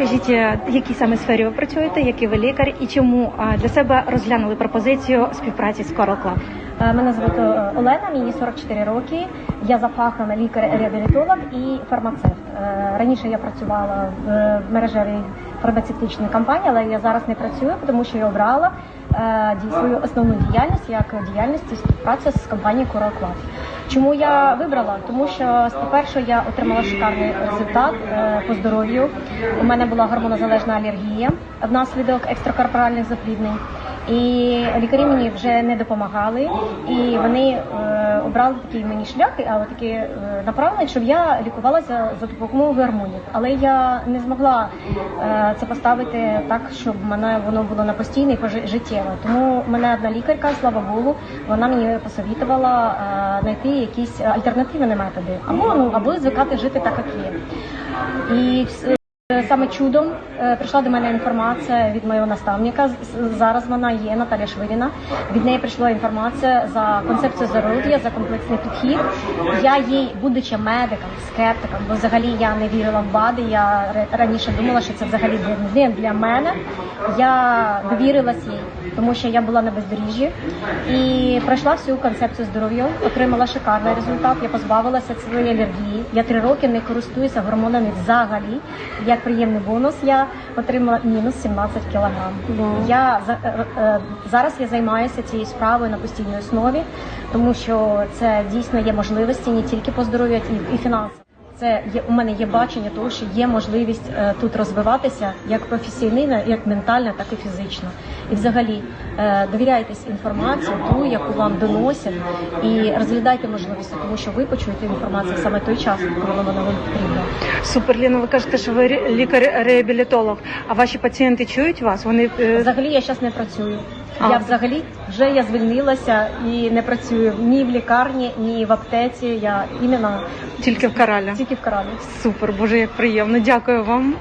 Скажіть, е, в якій саме сфері ви працюєте, який ви лікар, і чому для себе розглянули пропозицію співпраці з Coral Club? Е, Мене звати е, Олена, мені 44 роки. Я за фахом лікар-реабілітолог і фармацевт. Раніше я працювала в мережевій фармацевтичній компанії, але я зараз не працюю, тому що я обрала свою основну діяльність як діяльність і співпраця з компанією Coral Club. Чому я вибрала? Тому що по-перше, я отримала шикарний результат е, по здоров'ю. У мене була гормонозалежна алергія внаслідок екстракорпоральних запліднень. І лікарі мені вже не допомагали, і вони е, обрали такий мені шлях, а от такі е, направлення, щоб я лікувалася за допомогою гормонів. Але я не змогла е, це поставити так, щоб мене воно було на постійне і життєво. Тому мене одна лікарка, слава Богу, вона мені посовітувала е, знайти якісь альтернативні методи, або ну або звикати жити так, як є. І Саме чудом е, прийшла до мене інформація від моєго наставника. Зараз вона є Наталя Швиріна. Від неї прийшла інформація за концепцію здоров'я, за комплексний підхід. Я їй, будучи медиком, скептиком, бо взагалі я не вірила в БАДи. Я раніше думала, що це взагалі не для мене. Я довірилась їй, тому що я була на бездоріжжі і пройшла всю концепцію здоров'я, отримала шикарний результат. Я позбавилася цієї алергії. Я три роки не користуюся гормонами взагалі. Як приємний бонус, я отримала мінус 17 кілограм. Я за- е, е, зараз я займаюся цією справою на постійній основі, тому що це дійсно є можливості не тільки по здоров'ю, і, і фінансово. Це є у мене є бачення того, що є можливість е, тут розвиватися як професійно, як ментально, так і фізично. І взагалі е, довіряйтесь інформації, ту, яку вам доносять, і розглядайте можливості, тому що ви почуєте інформацію саме той час, коли вона вам потрібна. Супер, Ліна, ви кажете, що ви лікар-реабілітолог, а ваші пацієнти чують вас? Вони е, Взагалі я зараз не працюю. А. Я взагалі вже я звільнилася і не працюю ні в лікарні, ні в аптеці. Я іменно тільки в Каралі. тільки в Каралі. Супер, боже, як приємно. Дякую вам.